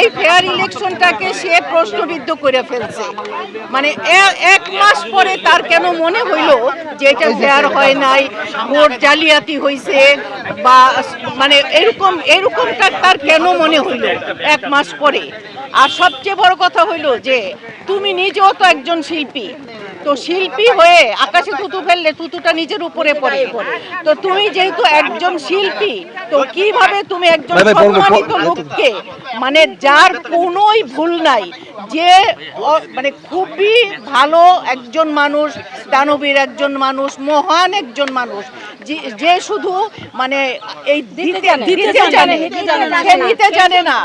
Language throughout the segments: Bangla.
এই ফেয়ার ইলেকশনটাকে সে প্রশ্নবিদ্ধ করে ফেলছে। মানে এক মাস পরে তার কেন মনে হইল যে এটা ফেয়ার হয় নাই, ভোট জালিয়াতি হয়েছে বা মানে এরকম, এরকমটা তার কেন মনে হইল এক মাস পরে? আর সবচেয়ে বড় কথা হইল যে, তুমি নিজেও তো একজন শিল্পী। তো শিল্পী হয়ে আকাশে থুতু ফেললে থুতুটা নিজের উপরে পড়ে তো তুমি যেহেতু একজন শিল্পী তো কীভাবে তুমি একজন সম্মানিত লোককে মানে যার কোনোই ভুল নাই যে মানে খুবই ভালো একজন মানুষ দানবীর একজন মানুষ মহান একজন মানুষ যে- শুধু মানে এই দিতে দিতে জানে নিতে জানে না।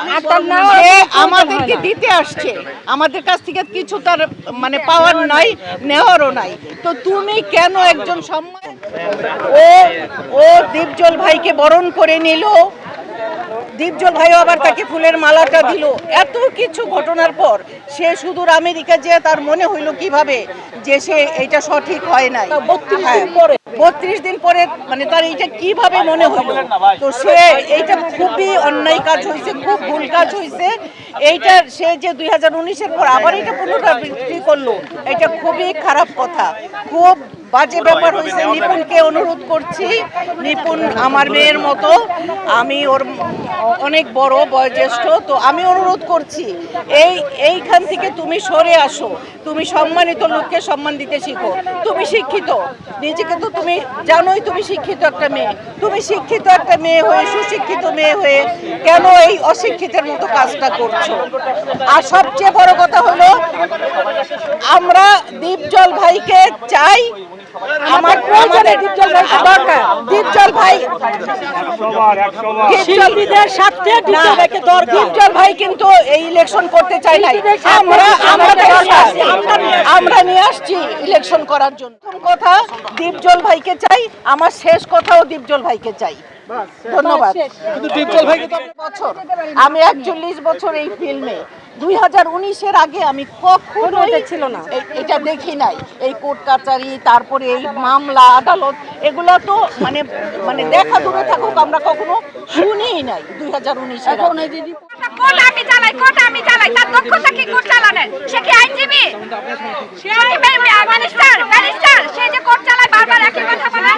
আমাদেরকে দিতে আসছে। আমাদের কাছ থেকে কিছু তার মানে পাওয়ার নাই নেওয়ারও নাই। তো তুমি কেন একজন সম্মান ও ও দীপজল ভাইকে বরণ করে নিল। দীপজল ভাইও আবার তাকে ফুলের মালাটা দিল। এত কিছু ঘটনার পর সে সুদূর আমেরিকা যে তার মনে হইল কীভাবে যে সে এটা সঠিক হয় নাই। হ্যাঁ, বত্রিশ দিন পরে মানে তার এইটা কীভাবে মনে হইল তো সে এইটা খুবই অন্যায় কাজ হয়েছে, খুব ভুল কাজ হয়েছে। এইটা সে যে দুই হাজার উনিশের পর আবার এটা পুনরাবৃত্তি করল, এটা খুবই খারাপ কথা। খুব বাজে ব্যাপার হয়েছে। নিপুণকে অনুরোধ করছি, নিপুণ আমার মেয়ের মতো, আমি ওর অনেক বড়, বয়োজ্যেষ্ঠ, তো আমি অনুরোধ করছি, এই, এইখান থেকে তুমি সরে আসো। তুমি সম্মানিত লোককে সম্মান দিতে শিখো। তুমি শিক্ষিত, নিজেকে তো তুমি জানোই তুমি শিক্ষিত একটা মেয়ে। তুমি শিক্ষিত একটা মেয়ে হয়ে সুশিক্ষিত মেয়ে হয়ে কেন এই অশিক্ষিতের মতো কাজটা করছ? আর সবচেয়ে বড় কথা হলো আমরা দীপজল ভাইকে চাই আমার দীপজল ভাই দরকার। দীপজল ভাই শিল্পীদের ভাই কিন্তু এই ইলেকশন করতে চাই নাই। আমরা আমরা আমরা নিয়ে আসছি। ইলেকশন করার জন্য। কথা দীপজল ভাইকে চাই। আমার শেষ কথাও দীপজল ভাইকে চাই। ধন্যবাদ। বছর। আমি একচল্লিশ বছর এই ফিল্মে। দুই হাজার উনিশের আগে আমি কখনো ছিল না। এটা দেখি নাই। এই কোর্ট কাচারি তারপরে এই মামলা আদালত এগুলো তো মানে মানে দেখা দূরে থাকুক আমরা কখনো শুনিই নাই দুই হাজার উনিশে এখন কোর্ট আমি চালাই কোর্ট আমি চালাই। তার দক্ষতা কি কোর্ট চালানোর? সে কি আইনজীবী সে কি ব্যারিস্টার ব্যারিস্টার সে যে কোর্ট চালায় বারবার একই কথা বলে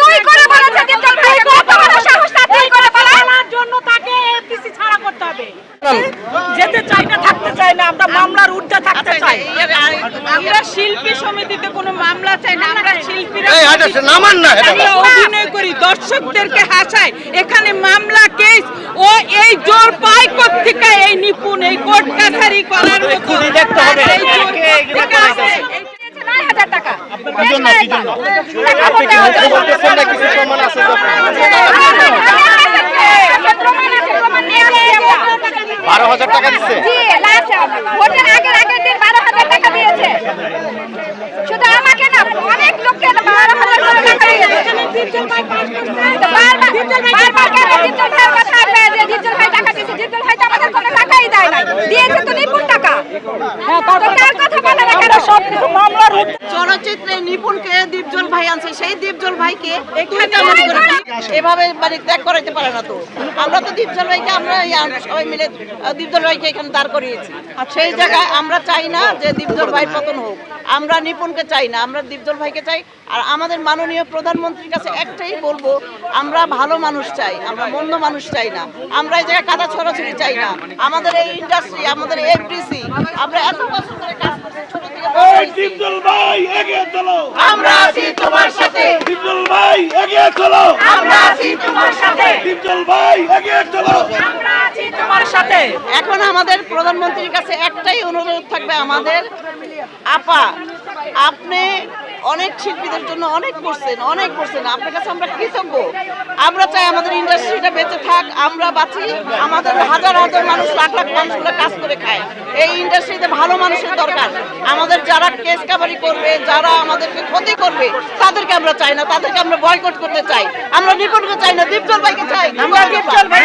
তুই করে বলেছে দীপজল ভাই কত বড় সাহস তার তুই করে বলা জন্য তাকে এফটিসি ছাড়া করতে হবে যেতে চাই না থাকতে চাই না আমরা মামলার ঊর্ধ্বে থাকতে চাই। আমরা শিল্পী সমিতিতে কোনো মামলা চাই না আমরা শিল্পীরা এই, নামান না, এটা আমরা অভিনয় করি দর্শকদেরকে হাসাই। এখানে মামলা কেস ও এই জোর পায় থেকে এই নিপুণ এই কোর্ট কাছারি করার মতো দেখতে হবে। এই জোর কোত্থেকে আসে? নয় হাজার টাকা বেশ কয়েকবার। টাকা বলতে হবে। বলতেছেন না কিছু প্রমাণ আছে যখন প্রমাণ আছে, প্রমাণ নিয়ে আসছি আমরা। বারো হাজার টাকা দিচ্ছে জি, last ভোটের আগের আগের দিন বারো হাজার টাকা দিয়েছে শুধু আমাকে না অনেক লোককে বারো হাজার করে টাকা দিয়েছে তো বারবার বারবার কেন জিতুল ভাইয়ের কথা ভাই টাকা দিয়েছে ভাই তো আমাদের কোনো টাকাই দেয় না দিয়েছে তো নিপুণ টাকা। তো তার কথা বলে না কেন? সব কিছু মামলার চলচ্চিত্রে নিপুণকে দীপজল ভাই আনছে সেই দীপজল ভাইকে এভাবে মানে ত্যাগ করাইতে পারে না তো? আমরা তো দীপজল ভাইকে আমরা সবাই মিলে দীপজল ভাইকে এখানে দাঁড় করিয়েছি। আর সেই জায়গায় আমরা চাই না যে দীপজল ভাই পতন হোক। আমরা নিপুণকে চাই না আমরা দীপজল ভাইকে চাই। আর আমাদের মাননীয় প্রধানমন্ত্রীর কাছে একটাই বলব আমরা ভালো মানুষ চাই আমরা মন্দ মানুষ চাই না। আমরা এই জায়গায় কাদা ছড়াছড়ি চাই না। আমাদের এই ইন্ডাস্ট্রি আমাদের এফডিসি আমরা এত বছর ধরে কাজ করছি ছোট আমরা আছি তোমার সাথে। ডিপজল ভাই এগিয়ে চলো। আমরা আছি তোমার সাথে। ডিপজল ভাই এগিয়ে চলো। আমরা আছি তোমার সাথে। এখন আমাদের প্রধানমন্ত্রীর কাছে একটাই অনুরোধ থাকবে আমাদের। আপা আপনি অনেক শিল্পীদের জন্য অনেক করছেন অনেক করছেন। আপনার কাছে আমরা কৃতজ্ঞ। আমরা চাই আমাদের ইন্ডাস্ট্রিটা বেঁচে থাক আমরা বাঁচি আমাদের হাজার হাজার মানুষ লাখ লাখ মানুষগুলো কাজ করে খায়। এই ইন্ডাস্ট্রিতে ভালো মানুষের দরকার। আমাদের যারা কেস কাবারি করবে যারা আমাদেরকে ক্ষতি করবে তাদেরকে আমরা চাই না তাদেরকে আমরা বয়কট করতে চাই। আমরা নিপুণকে চাই না দীপজল ভাইকে চাই। আমরা দীপজল ভাই